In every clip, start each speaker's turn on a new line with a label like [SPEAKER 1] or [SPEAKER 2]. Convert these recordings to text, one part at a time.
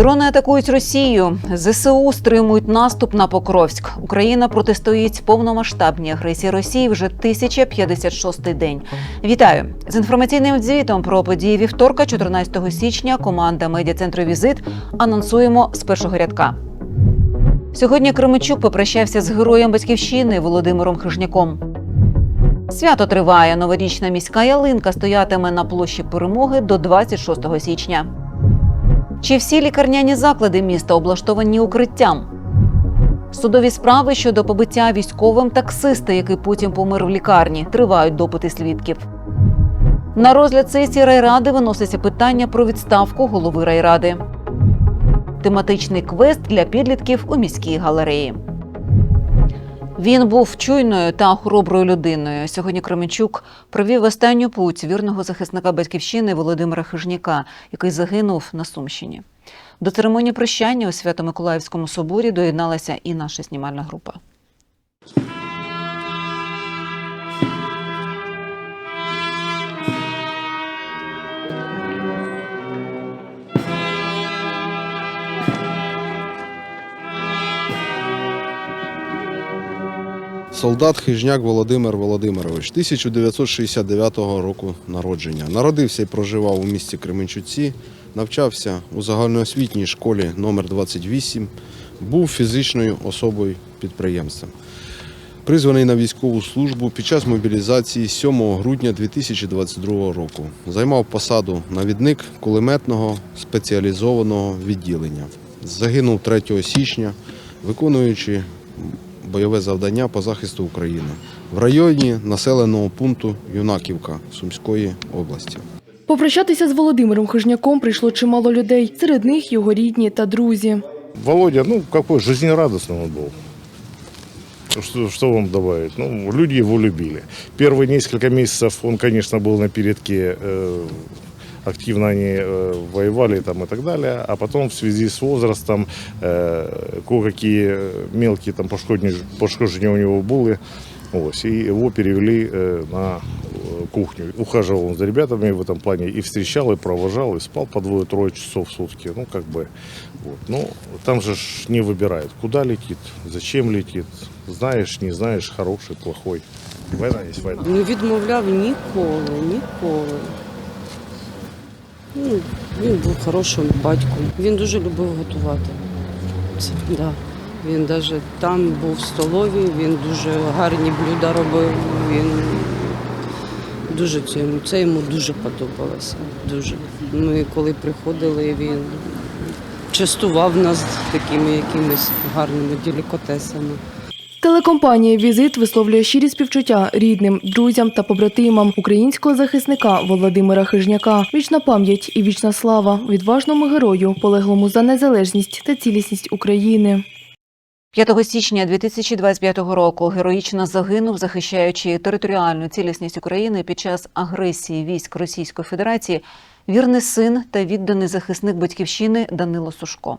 [SPEAKER 1] Дрони атакують Росію. ЗСУ стримують наступ на Покровськ. Україна протистоїть повномасштабній агресії Росії вже 1056 день. Вітаю з інформаційним звітом про події вівторка, 14 січня. Команда медіа-центру Візит анонсуємо з першого рядка. Сьогодні Кременчук попрощався з героєм батьківщини Володимиром Хижняком. Свято триває. Новорічна міська ялинка стоятиме на площі перемоги до 26 січня. Чи всі лікарняні заклади міста облаштовані укриттям? Судові справи щодо побиття військовим таксиста, який потім помер в лікарні, тривають допити свідків. На розгляд сесії райради виноситься питання про відставку голови райради. Тематичний квест для підлітків у міській галереї. Він був чуйною та хороброю людиною. Сьогодні Кременчук провів останню путь вірного захисника батьківщини Володимира Хижняка, який загинув на Сумщині. До церемонії прощання у Свято-Миколаївському соборі доєдналася і наша знімальна група.
[SPEAKER 2] Солдат Хижняк Володимир Володимирович, 1969 року народження. Народився і проживав у місті Кременчуці, навчався у загальноосвітній школі номер 28 був фізичною особою підприємцем. Призваний на військову службу під час мобілізації 7 грудня 2022 року. Займав посаду навідник кулеметного спеціалізованого відділення. Загинув 3 січня, виконуючи бойове завдання по захисту України в районі населеного пункту Юнаківка Сумської області.
[SPEAKER 3] Попрощатися з Володимиром Хижняком прийшло чимало людей. Серед них його рідні та друзі.
[SPEAKER 4] Володя, ну какой жизнерадостный он был. Что, что вам добавить? Ну, люди его любили. Первые несколько месяцев он, конечно, был на передке, э, активно они э, воевали там и так далее, а потом в связи с возрастом э, кое-какие мелкие там пошкоджения, пошкоджения у него были, ось, и его перевели э, на э, кухню. Ухаживал он за ребятами в этом плане и встречал, и провожал, и спал по двое-трое часов в сутки. Ну, как бы, вот. Ну, там же ж не выбирают, куда летит, зачем летит. Знаешь, не знаешь, хороший, плохой. Война есть война.
[SPEAKER 5] Не відмовляв ніколи, ніколи. Ну, він був хорошим батьком. Він дуже любив готувати. Це, да. Він навіть там був в столові, він дуже гарні блюда робив. Він дуже це йому, це йому дуже подобалося. Дуже. Ми коли приходили, він частував нас такими якимись гарними делікатесами.
[SPEAKER 3] Телекомпанія Візит висловлює щирі співчуття рідним, друзям та побратимам українського захисника Володимира Хижняка. Вічна пам'ять і вічна слава відважному герою, полеглому за незалежність та цілісність України.
[SPEAKER 1] 5 січня 2025 року героїчно загинув, захищаючи територіальну цілісність України під час агресії військ Російської Федерації. Вірний син та відданий захисник батьківщини Данило Сушко.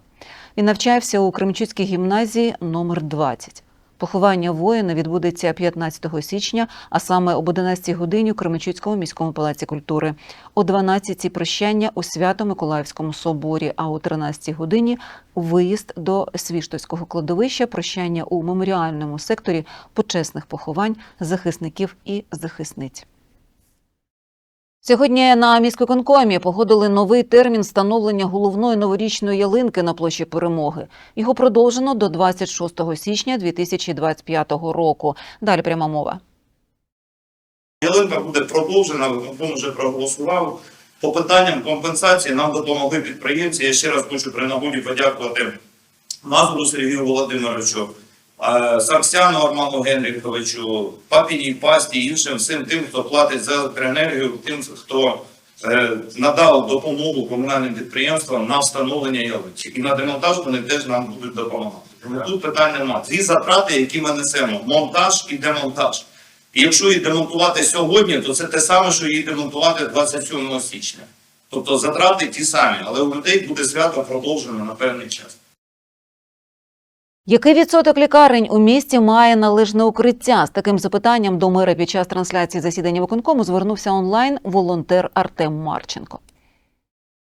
[SPEAKER 1] Він навчався у Кремчуцькій гімназії номер 20. Поховання воїна відбудеться 15 січня, а саме об 11 годині у Кременчуцькому міському палаці культури. О 12 прощання у Свято-Миколаївському соборі, а о 13 годині виїзд до Свіштовського кладовища, прощання у меморіальному секторі почесних поховань захисників і захисниць. Сьогодні на міськвиконкомі погодили новий термін встановлення головної новорічної ялинки на площі перемоги. Його продовжено до 26 січня 2025 року. Далі пряма мова.
[SPEAKER 6] Ялинка буде продовжена, виконком вже проголосував. По питанням компенсації нам допомогли підприємці. Я ще раз хочу при нагоді подякувати Мазуру Сергію Володимировичу, Сарсяну Арману Генріховичу, Папіній Пасті, іншим всім тим, хто платить за електроенергію, тим, хто е, надав допомогу комунальним підприємствам на встановлення ялинки. І на демонтаж вони теж нам будуть допомагати. Тому тут питань немає. Дві затрати, які ми несемо: монтаж і демонтаж. І якщо її демонтувати сьогодні, то це те саме, що її демонтувати 27 січня. Тобто затрати ті самі, але у людей буде свято продовжено на певний час.
[SPEAKER 1] Який відсоток лікарень у місті має належне укриття? З таким запитанням до мера під час трансляції засідання виконкому звернувся онлайн волонтер Артем Марченко.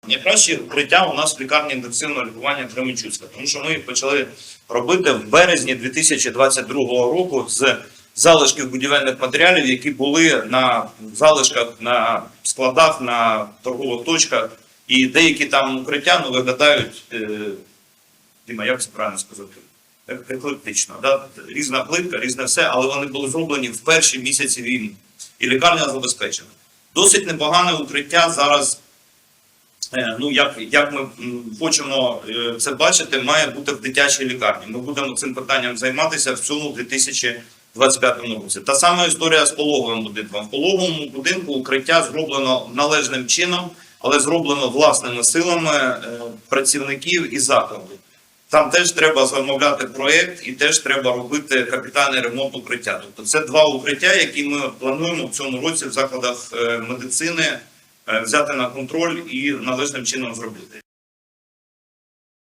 [SPEAKER 6] Найкраще укриття у нас в лікарні інтенсивного лікування Кременчуцька, тому що ми почали робити в березні 2022 року з залишків будівельних матеріалів, які були на залишках на складах, на торгових точках, і деякі там укриття ну, виглядають, е, Діма, як це правильно сказати? Е- Еклектично, да? різна плитка, різне все, але вони були зроблені в перші місяці війни. І лікарня забезпечена. Досить непогане укриття зараз Е, Ну, як, як ми хочемо е, це бачити, має бути в дитячій лікарні. Ми будемо цим питанням займатися в цьому 2025 році. Та сама історія з пологовим будинком. В пологовому будинку укриття зроблено належним чином, але зроблено власними силами е, працівників і закладу. Там теж треба замовляти проєкт і теж треба робити капітальний ремонт укриття. Тобто це два укриття, які ми плануємо в цьому році в закладах е, медицини е, взяти на контроль і належним чином зробити.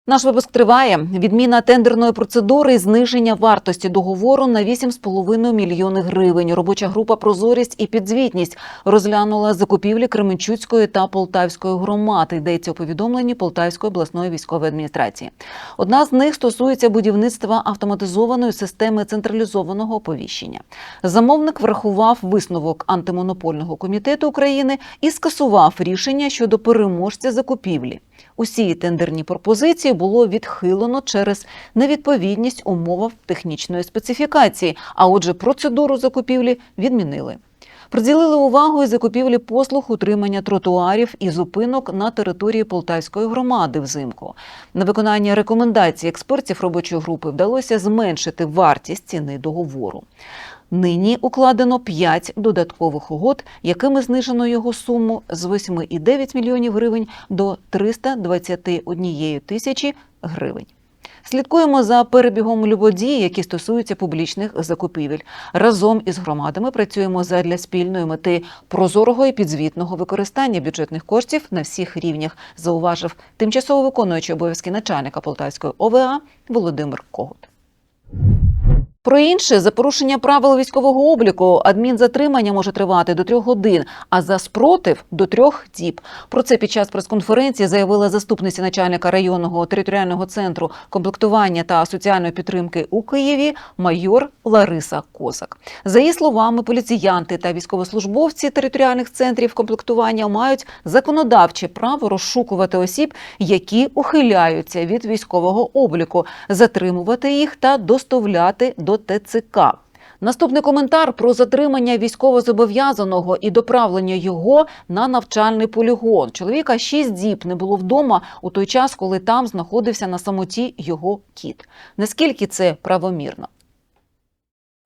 [SPEAKER 1] Наш випуск триває. Відміна тендерної процедури і зниження вартості договору на 8,5 мільйони гривень. Робоча група Прозорість і підзвітність розглянула закупівлі Кременчуцької та Полтавської громад. Йдеться у повідомленні Полтавської обласної військової адміністрації. Одна з них стосується будівництва автоматизованої системи централізованого оповіщення. Замовник врахував висновок антимонопольного комітету України і скасував рішення щодо переможця закупівлі. Усі тендерні пропозиції було відхилено через невідповідність умовам технічної специфікації, а отже, процедуру закупівлі відмінили. Приділили увагу і закупівлі послуг утримання тротуарів і зупинок на території Полтавської громади взимку. На виконання рекомендацій експертів робочої групи вдалося зменшити вартість ціни договору. Нині укладено 5 додаткових угод, якими знижено його суму з 8,9 мільйонів гривень до 321 тисячі гривень. Слідкуємо за перебігом любодій, які стосуються публічних закупівель. Разом із громадами працюємо задля спільної мети прозорого і підзвітного використання бюджетних коштів на всіх рівнях, зауважив тимчасово виконуючий обов'язки начальника Полтавської ОВА Володимир Когут. Про інше за порушення правил військового обліку адмінзатримання може тривати до трьох годин, а за спротив до трьох діб. Про це під час прес-конференції заявила заступниця начальника районного територіального центру комплектування та соціальної підтримки у Києві майор Лариса Козак. За її словами, поліціянти та військовослужбовці територіальних центрів комплектування мають законодавче право розшукувати осіб, які ухиляються від військового обліку, затримувати їх та доставляти до ТЦК. Наступний коментар про затримання військовозобов'язаного і доправлення його на навчальний полігон. Чоловіка шість діб не було вдома у той час, коли там знаходився на самоті його кіт. Наскільки це правомірно?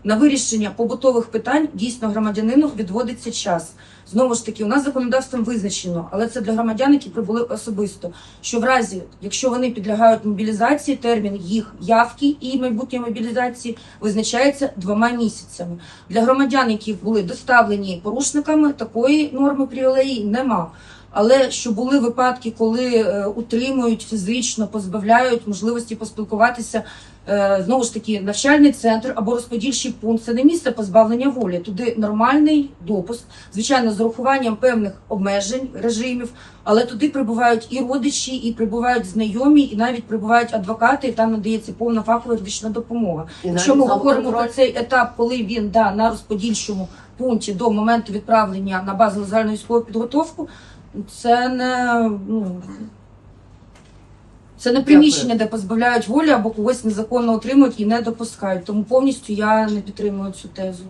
[SPEAKER 7] На вирішення побутових питань дійсно громадянину відводиться час. Знову ж таки, у нас законодавством визначено, але це для громадян, які прибули особисто. Що в разі, якщо вони підлягають мобілізації, термін їх явки і майбутньої мобілізації визначається двома місяцями. Для громадян, які були доставлені порушниками, такої норми привілеї нема. Але що були випадки, коли е, утримують фізично, позбавляють можливості поспілкуватися Е, знову ж таки навчальний центр або розподільчий пункт це не місце позбавлення волі. Туди нормальний допуск, звичайно, з урахуванням певних обмежень режимів, але туди прибувають і родичі, і прибувають знайомі, і навіть прибувають адвокати. І там надається повна фахова юридична допомога. Якщо ми говоримо про цей етап, коли він да на розподільчому пункті до моменту відправлення на базу загальної військову підготовку, це не ну. Це не приміщення, де позбавляють волі або когось незаконно отримують і не допускають. Тому повністю я не підтримую цю тезу.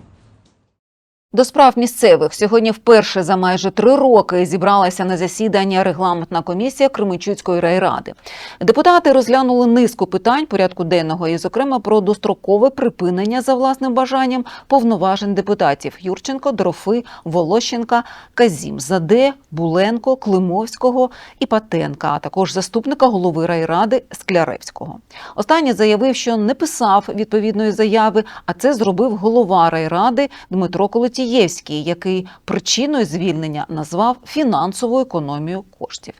[SPEAKER 1] До справ місцевих сьогодні вперше за майже три роки зібралася на засідання регламентна комісія Кременчуцької райради. Депутати розглянули низку питань порядку денного, і, зокрема, про дострокове припинення за власним бажанням повноважень депутатів Юрченко, Дорофи, Волощенка, Казім Заде, Буленко, Климовського і Патенка, а також заступника голови райради Скляревського. Останній заявив, що не писав відповідної заяви, а це зробив голова райради Дмитро Колотієвський, який причиною звільнення назвав фінансову економію коштів.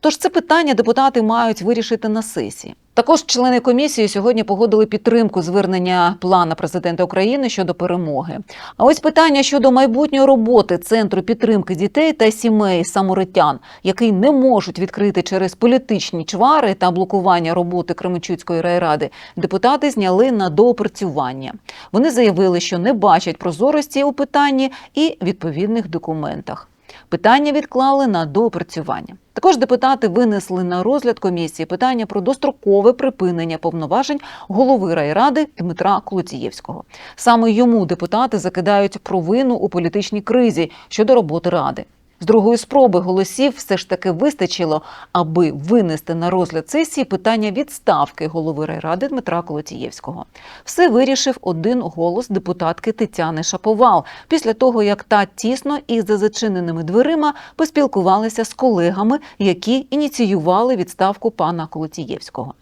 [SPEAKER 1] Тож це питання депутати мають вирішити на сесії. Також члени комісії сьогодні погодили підтримку звернення плана президента України щодо перемоги. А ось питання щодо майбутньої роботи центру підтримки дітей та сімей саморитян, який не можуть відкрити через політичні чвари та блокування роботи Кременчуцької райради, депутати зняли на доопрацювання. Вони заявили, що не бачать прозорості у питанні і відповідних документах. Питання відклали на доопрацювання. Також депутати винесли на розгляд комісії питання про дострокове припинення повноважень голови райради Дмитра Колотієвського. Саме йому депутати закидають провину у політичній кризі щодо роботи ради. З другої спроби голосів все ж таки вистачило, аби винести на розгляд сесії питання відставки голови райради Дмитра Колотієвського. Все вирішив один голос депутатки Тетяни Шаповал після того, як та тісно і за зачиненими дверима поспілкувалася з колегами, які ініціювали відставку пана Колотієвського.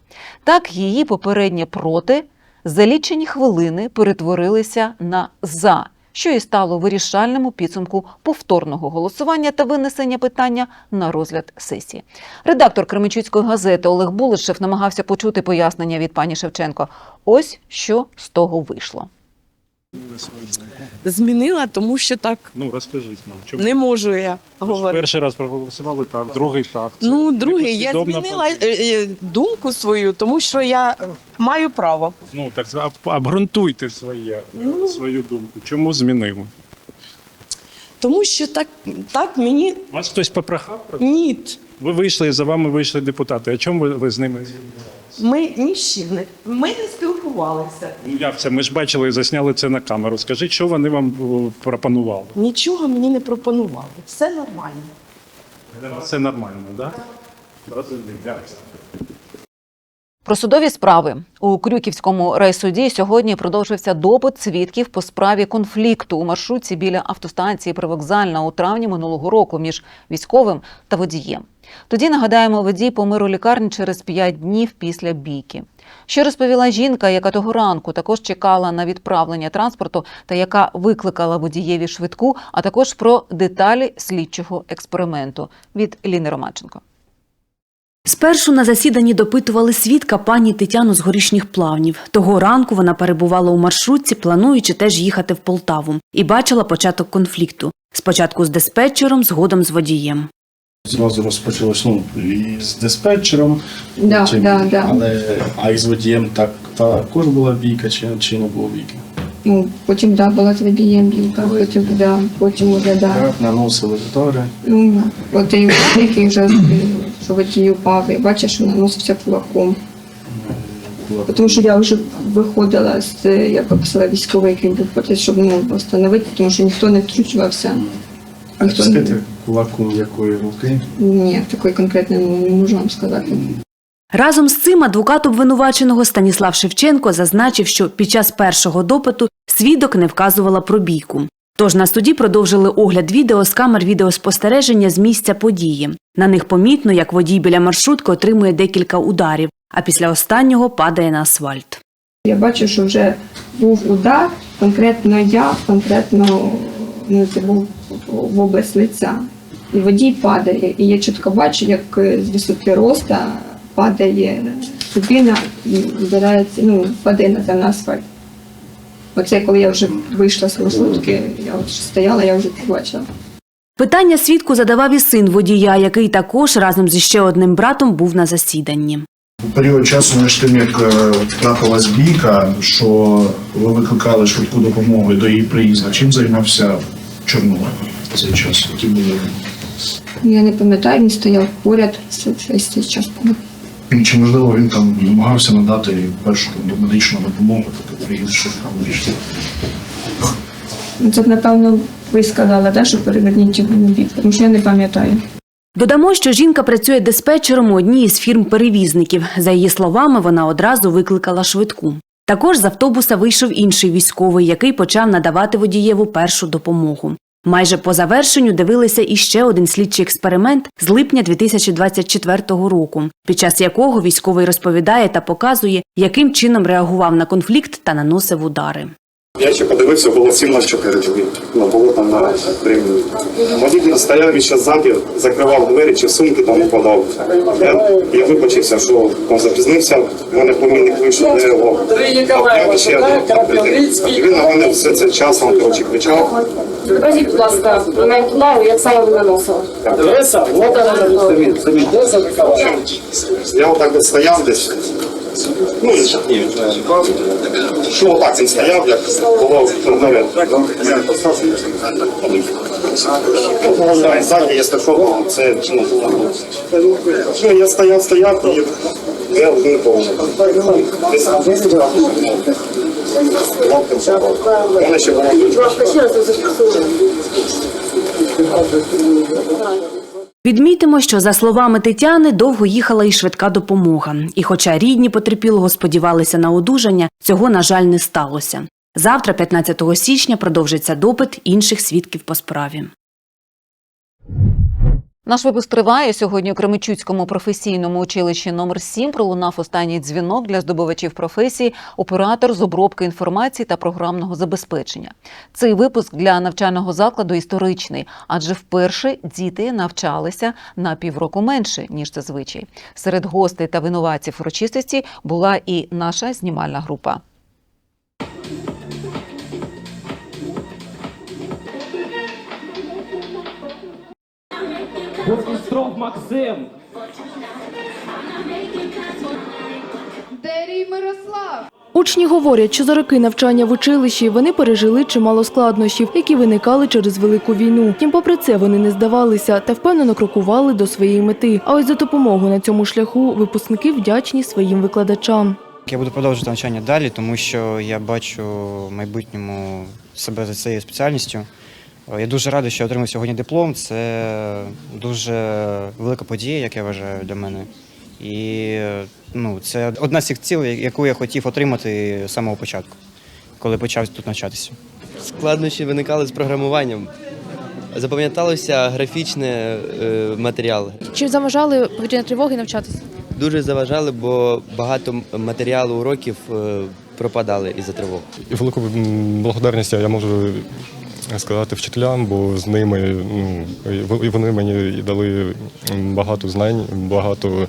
[SPEAKER 1] Так її попереднє проти за лічені хвилини перетворилися на за що і стало вирішальним у підсумку повторного голосування та винесення питання на розгляд сесії. Редактор Кременчуцької газети Олег Булишев намагався почути пояснення від пані Шевченко. Ось що з того вийшло.
[SPEAKER 8] Змінила, тому що так
[SPEAKER 9] Ну розкажіть нам, чому
[SPEAKER 8] не можу я говорити.
[SPEAKER 9] перший раз проголосували так, другий так. Це
[SPEAKER 8] Ну, другий, я
[SPEAKER 9] непослідовна
[SPEAKER 8] змінила е, е, думку свою, тому що я маю право.
[SPEAKER 9] Ну так об- обґрунтуйте своє
[SPEAKER 8] Ну.
[SPEAKER 9] свою думку. Чому змінили?
[SPEAKER 8] Тому що так, так мені
[SPEAKER 9] Вас хтось попрохав? про це?
[SPEAKER 8] ні.
[SPEAKER 9] Ви вийшли за вами вийшли депутати. А чому ви, ви з ними?
[SPEAKER 8] Ми ні з чим не ми не спілкувалися.
[SPEAKER 9] Ну як це? Ми ж бачили, і засняли це на камеру. Скажіть, що вони вам о, пропонували?
[SPEAKER 8] Нічого мені не пропонували. Все нормально.
[SPEAKER 9] Це нормально, так? Да? Розумію, дякую.
[SPEAKER 1] Про судові справи у Крюківському райсуді сьогодні продовжився допит свідків по справі конфлікту у маршрутці біля автостанції Привокзальна у травні минулого року між військовим та водієм. Тоді нагадаємо, водій помер у лікарні через п'ять днів після бійки. Що розповіла жінка, яка того ранку також чекала на відправлення транспорту та яка викликала водієві швидку, а також про деталі слідчого експерименту від Ліни Романченко.
[SPEAKER 10] Спершу на засіданні допитували свідка пані Тетяну з горішніх плавнів. Того ранку вона перебувала у маршрутці, плануючи теж їхати в Полтаву, і бачила початок конфлікту. Спочатку з диспетчером, згодом з водієм.
[SPEAKER 11] Зразу розпочалось ну, і з диспетчером,
[SPEAKER 12] Да,
[SPEAKER 11] чи-
[SPEAKER 12] да, да.
[SPEAKER 11] але а із водієм так також була бійка, чи, чи не було бійки.
[SPEAKER 12] Ну, потім да, була водієм білка, потім, да, потім уже, да.
[SPEAKER 11] Так, наносили удари.
[SPEAKER 12] Ну, от і який вже, що водій упав, і бачиш, що наносився кулаком. Тому що я вже виходила з, як описала військовий, який був проти, щоб ну, встановити, тому що ніхто не втручувався. Ніхто не...
[SPEAKER 11] Кулаком якої руки.
[SPEAKER 12] Ні, такої конкретної не можу вам сказати.
[SPEAKER 10] Разом з цим адвокат обвинуваченого Станіслав Шевченко зазначив, що під час першого допиту свідок не вказувала про бійку. Тож на суді продовжили огляд відео з камер відеоспостереження з місця події. На них помітно, як водій біля маршрутки отримує декілька ударів, а після останнього падає на асфальт.
[SPEAKER 12] Я бачу, що вже був удар, конкретно я, конкретно ну, це був в область лиця. І водій падає. І я чітко бачу, як з висоти роста падає людина і вбирається, ну, падає на асфальт. Оце коли я вже вийшла з маршрутки, я от стояла, я вже побачила.
[SPEAKER 10] Питання свідку задавав і син водія, який також разом зі ще одним братом був на засіданні.
[SPEAKER 11] У період часу між тим, як е, трапилась бійка, що ви викликали швидку допомогу до її приїзду. Чим займався Чорнова в цей час? Які були
[SPEAKER 12] Я не пам'ятаю, він стояв поряд весь цей час.
[SPEAKER 11] Чи можливо він там намагався надати першу там, медичну допомогу, тобто приїзд швидка медична?
[SPEAKER 12] Ну, Це, напевно, ви сказали, да, що переверніть його на бік, тому що я не пам'ятаю.
[SPEAKER 10] Додамо, що жінка працює диспетчером у одній із фірм-перевізників. За її словами, вона одразу викликала швидку. Також з автобуса вийшов інший військовий, який почав надавати водієву першу допомогу. Майже по завершенню дивилися іще один слідчий експеримент з липня 2024 року, під час якого військовий розповідає та показує, яким чином реагував на конфлікт та наносив удари.
[SPEAKER 13] Я ще подивився, було 704 чоловік. Ну, було там на рівні. Водитель стояв і ще ззаді, закривав двері чи сумки там упадав. Я, я вибачився, що він запізнився, в мене племінник вийшов, де його. А ще один. Він на мене все це час, він коротше кричав.
[SPEAKER 12] Покажіть, будь ласка, момент удару, як саме ви наносили.
[SPEAKER 13] Я отак от стояв десь. Ну, що отак він стояв, як було ну, Ззаді я сташов, це ну, ну, я стояв, стояв, і я не. Десь Мене ще було
[SPEAKER 10] Відмітимо, що за словами Тетяни, довго їхала і швидка допомога. І хоча рідні потерпілого сподівалися на одужання, цього, на жаль, не сталося. Завтра, 15 січня, продовжиться допит інших свідків по справі.
[SPEAKER 1] Наш випуск триває сьогодні. У Кременчуцькому професійному училищі номер 7 пролунав останній дзвінок для здобувачів професії оператор з обробки інформації та програмного забезпечення. Цей випуск для навчального закладу історичний, адже вперше діти навчалися на півроку менше ніж зазвичай. Серед гостей та винуватців урочистості була і наша знімальна група.
[SPEAKER 14] Бурмістров Максим.
[SPEAKER 3] Дерій Мирослав. Учні говорять, що за роки навчання в училищі вони пережили чимало складнощів, які виникали через велику війну. Тим, попри це, вони не здавалися та впевнено крокували до своєї мети. А ось за допомогою на цьому шляху випускники вдячні своїм викладачам.
[SPEAKER 14] Я буду продовжувати навчання далі, тому що я бачу в майбутньому себе за цією спеціальністю. Я дуже радий, що отримав сьогодні диплом. Це дуже велика подія, як я вважаю, для мене. І ну, це одна з цих цілей, яку я хотів отримати з самого початку, коли почав тут навчатися.
[SPEAKER 15] Складнощі виникали з програмуванням. Запам'яталося графічний е, матеріал.
[SPEAKER 3] Чи заважали повітряні тривоги навчатися?
[SPEAKER 15] Дуже заважали, бо багато матеріалу уроків е, пропадали із-за тривог.
[SPEAKER 16] І велику благодарність я можу сказати вчителям, бо з ними ну, вони мені дали багато знань, багато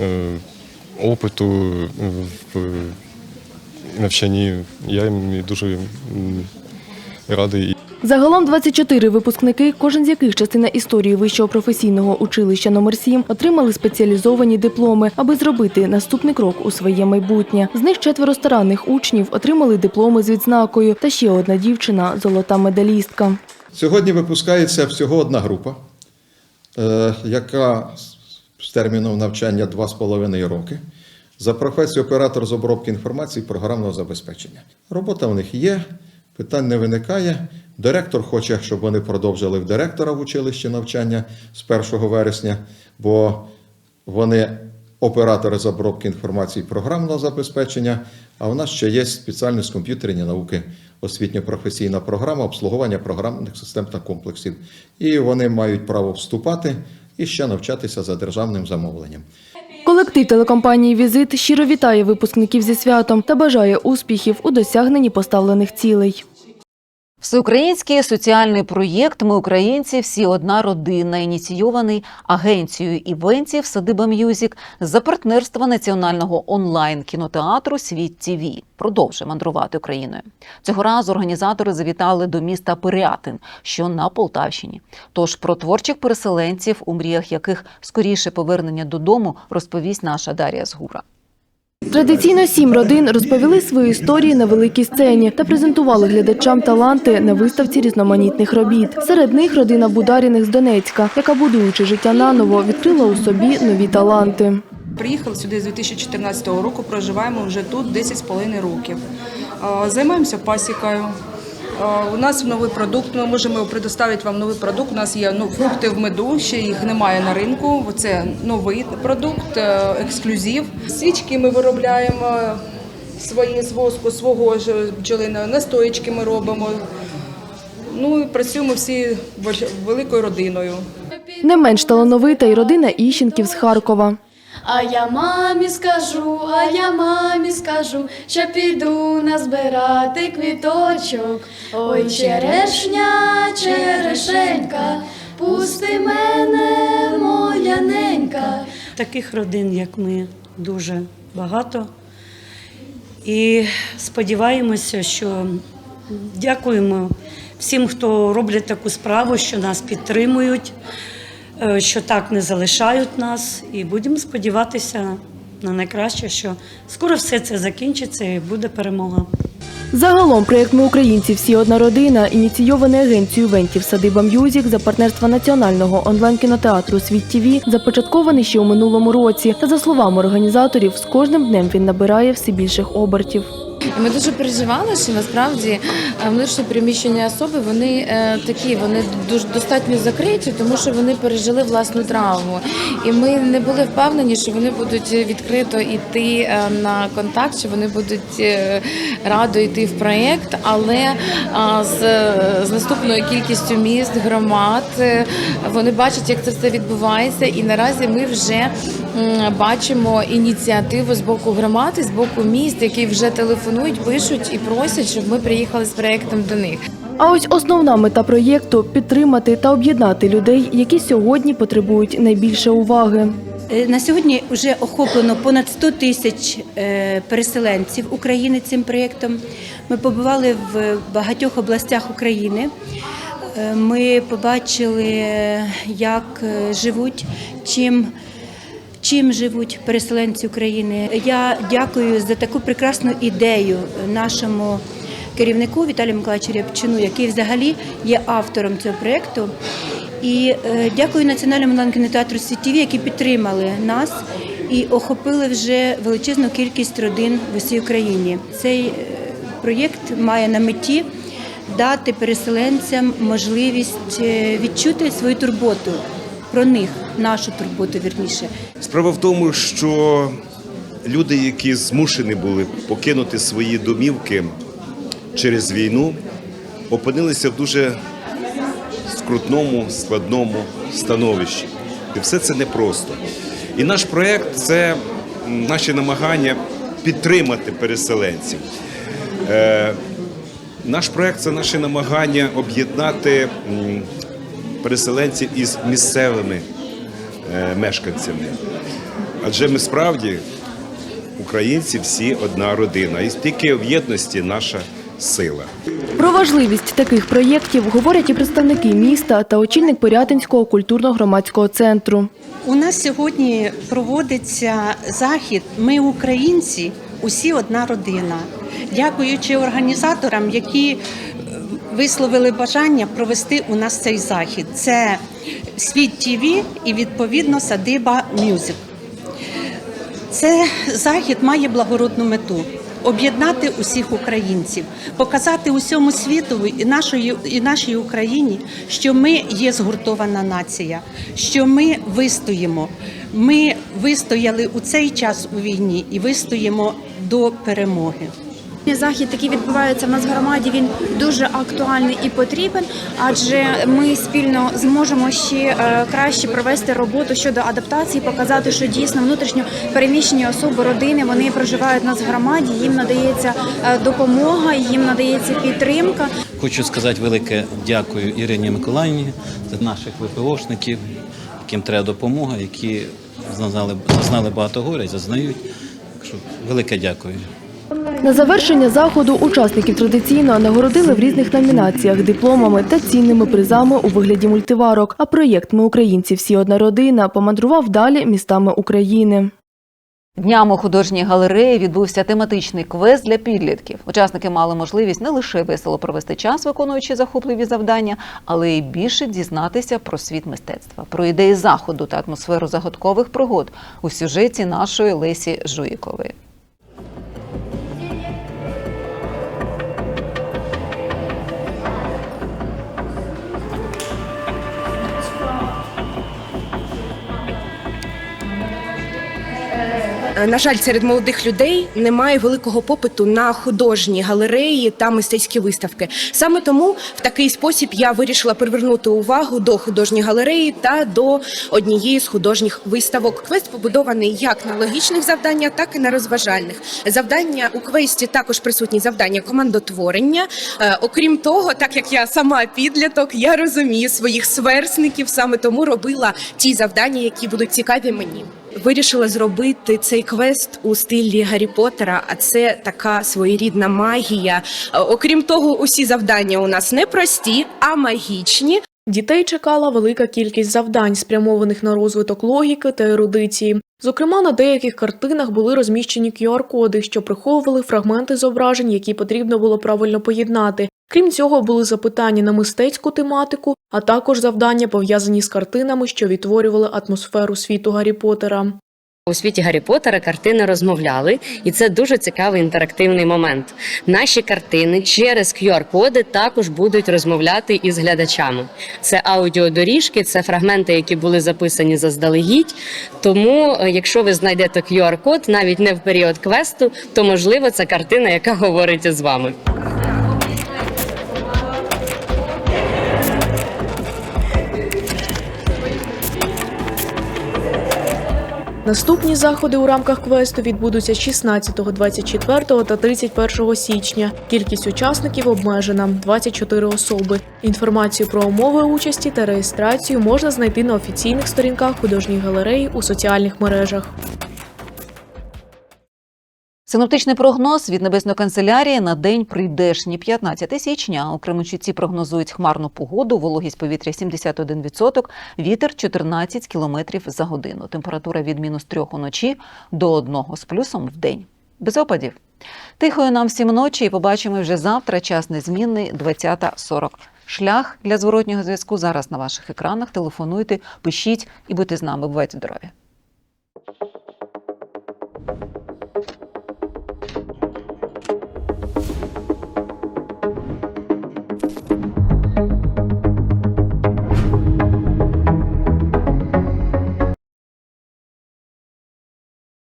[SPEAKER 16] е, опиту в навчанні. Я їм дуже радий.
[SPEAKER 3] Загалом 24 випускники, кожен з яких частина історії вищого професійного училища номер 7 отримали спеціалізовані дипломи, аби зробити наступний крок у своє майбутнє. З них четверо старанних учнів отримали дипломи з відзнакою, та ще одна дівчина золота медалістка.
[SPEAKER 17] Сьогодні випускається всього одна група, е, яка з терміном навчання 2,5 роки. За професією оператор з обробки інформації програмного забезпечення. Робота в них є, питань не виникає. Директор хоче, щоб вони продовжили в директора в училищі навчання з 1 вересня, бо вони оператори з обробки інформації програмного забезпечення. А у нас ще є спеціальність комп'ютерні науки, освітньо-професійна програма обслуговування програмних систем та комплексів. І вони мають право вступати і ще навчатися за державним замовленням.
[SPEAKER 3] Колектив телекомпанії Візит щиро вітає випускників зі святом та бажає успіхів у досягненні поставлених цілей.
[SPEAKER 1] Всеукраїнський соціальний проєкт Ми українці всі одна родина, ініційований агенцією івентів Садиба М'юзік за партнерства національного онлайн кінотеатру Світ ТІВІ продовжує мандрувати Україною. Цього разу організатори завітали до міста Пирятин, що на Полтавщині. Тож про творчих переселенців, у мріях яких скоріше повернення додому, розповість наша Дар'я Згура.
[SPEAKER 3] Традиційно сім родин розповіли свої історії на великій сцені та презентували глядачам таланти на виставці різноманітних робіт. Серед них родина Бударіних з Донецька, яка будуючи життя наново, відкрила у собі нові таланти.
[SPEAKER 18] Приїхали сюди з 2014 року, проживаємо вже тут 10,5 років. Е, Займаємося пасікою. Е, У нас новий продукт, ми можемо предоставити вам новий продукт. У нас є ну, фрукти в меду, ще їх немає на ринку. Це новий продукт, е, ексклюзив. Свічки ми виробляємо свої з воску, свого ж бджолиного, настоїчки ми робимо. Ну і працюємо всі великою родиною.
[SPEAKER 3] Не менш талановита й родина Іщенків з Харкова.
[SPEAKER 19] А я мамі скажу, а я мамі скажу, що піду назбирати квіточок. Ой, черешня, черешенька, пусти мене, моя ненька.
[SPEAKER 20] Таких родин, як ми, дуже багато. І сподіваємося, що дякуємо всім, хто роблять таку справу, що нас підтримують, що так не залишають нас. І будемо сподіватися на найкраще, що скоро все це закінчиться і буде перемога.
[SPEAKER 3] Загалом проєкт «Ми українці. Всі одна родина» ініційований агенцією івентів «Садиба М'юзік» за партнерства національного онлайн-кінотеатру «Світ ТІВІ» започаткований ще у минулому році. Та за словами організаторів, з кожним днем він набирає все більших обертів.
[SPEAKER 21] І Ми дуже переживали, що насправді е, внутрішньо переміщені особи вони е, такі, вони дуже достатньо закриті, тому що вони пережили власну травму. І ми не були впевнені, що вони будуть відкрито йти е, на контакт, що вони будуть радо йти в проєкт, але з, з наступною кількістю міст, громад вони бачать, як це все відбувається. І наразі ми вже бачимо ініціативу з боку громади, з боку міст, які вже телефонують, пишуть і просять, щоб ми приїхали з проєктом до них.
[SPEAKER 3] А ось основна мета проєкту підтримати та об'єднати людей, які сьогодні потребують найбільше уваги.
[SPEAKER 22] Е, На сьогодні вже охоплено понад 100 тисяч е, переселенців України цим проєктом. Ми побували в багатьох областях України. Е, Ми побачили, як живуть, чим, чим живуть переселенці України. Я дякую за таку прекрасну ідею нашому керівнику Віталію Миколаївичу Рябчину, який взагалі є автором цього проєкту. І е, дякую Національному онлайн-кінотеатру «Світіві», які підтримали нас і охопили вже величезну кількість родин в усій Україні. Цей е, проєкт має на меті дати переселенцям можливість е, відчути свою турботу про них, нашу турботу вірніше.
[SPEAKER 23] Справа в тому, що люди, які змушені були покинути свої домівки через війну, опинилися в дуже скрутному, складному становищі. І все це непросто. І наш проєкт це наші намагання підтримати переселенців. Е, наш проєкт це наші намагання об'єднати переселенців із місцевими е, мешканцями. Адже ми справді, українці, всі одна родина. І тільки в єдності наша сила.
[SPEAKER 3] Про важливість таких проєктів говорять і представники міста та очільник Порятинського культурно-громадського центру.
[SPEAKER 24] У нас сьогодні проводиться захід. Ми українці, усі одна родина. Дякуючи організаторам, які висловили бажання провести у нас цей захід. Це світ ТІВІ і відповідно садиба Мюзик. Це захід має благородну мету. Об'єднати усіх українців, показати усьому світу і нашої і нашій Україні, що ми є згуртована нація, що ми вистоїмо. Ми вистояли у цей час у війні і вистоїмо до перемоги.
[SPEAKER 25] Захід, який відбувається в нас в громаді, він дуже актуальний і потрібен, адже ми спільно зможемо ще е, краще провести роботу щодо адаптації, показати, що дійсно внутрішньо переміщені особи, родини вони проживають в нас в громаді. Їм надається е, допомога, їм надається підтримка.
[SPEAKER 26] Хочу сказати велике дякую Ірині Миколаївні за наших ВПОшників, яким треба допомога, які зазнали, багато горя, зазнають. Велике дякую.
[SPEAKER 3] На завершення заходу учасників традиційно нагородили в різних номінаціях дипломами та цінними призами у вигляді мультиварок. А проєкт Ми українці всі одна родина помандрував далі містами України.
[SPEAKER 1] Днями у художній галереї відбувся тематичний квест для підлітків. Учасники мали можливість не лише весело провести час, виконуючи захопливі завдання, але й більше дізнатися про світ мистецтва, про ідеї заходу та атмосферу загадкових пригод у сюжеті нашої Лесі Жуїкової.
[SPEAKER 27] На жаль, серед молодих людей немає великого попиту на художні галереї та мистецькі виставки. Саме тому в такий спосіб я вирішила привернути увагу до художньої галереї та до однієї з художніх виставок. Квест побудований як на логічних завданнях, так і на розважальних. Завдання у квесті також присутні завдання командотворення. Е, Окрім того, так як я сама підліток, я розумію своїх сверстників, саме тому робила ті завдання, які будуть цікаві мені. Вирішила зробити цей квест у стилі Гаррі Поттера, а це така своєрідна магія. Е, Окрім того, усі завдання у нас не прості, а магічні.
[SPEAKER 28] Дітей чекала велика кількість завдань, спрямованих на розвиток логіки та ерудиції. Зокрема, на деяких картинах були розміщені QR-коди, що приховували фрагменти зображень, які потрібно було правильно поєднати. Крім цього, були запитання на мистецьку тематику, а також завдання пов'язані з картинами, що відтворювали атмосферу світу Гаррі Поттера.
[SPEAKER 29] У світі Гаррі Поттера картини розмовляли, і це дуже цікавий інтерактивний момент. Наші картини через QR-коди також будуть розмовляти із глядачами. Це аудіодоріжки, це фрагменти, які були записані заздалегідь. Тому, е, якщо ви знайдете QR-код, навіть не в період квесту, то можливо це картина, яка говорить із вами.
[SPEAKER 28] Наступні заходи у рамках квесту відбудуться 16, 24 та 31 січня. Кількість учасників обмежена 24 особи. Інформацію про умови участі та реєстрацію можна знайти на офіційних сторінках художньої галереї у соціальних мережах.
[SPEAKER 1] Синоптичний прогноз від небесної канцелярії на день прийдешній 15 січня. У Кременчуці прогнозують хмарну погоду, вологість повітря 71%, вітер 14 км за годину. Температура від мінус 3 уночі до 1 з плюсом в день. Без опадів. Тихої нам всім ночі і побачимо вже завтра. Час незмінний 20.40. Шлях для зворотнього зв'язку зараз на ваших екранах. Телефонуйте, пишіть і будьте з нами. Бувайте здорові!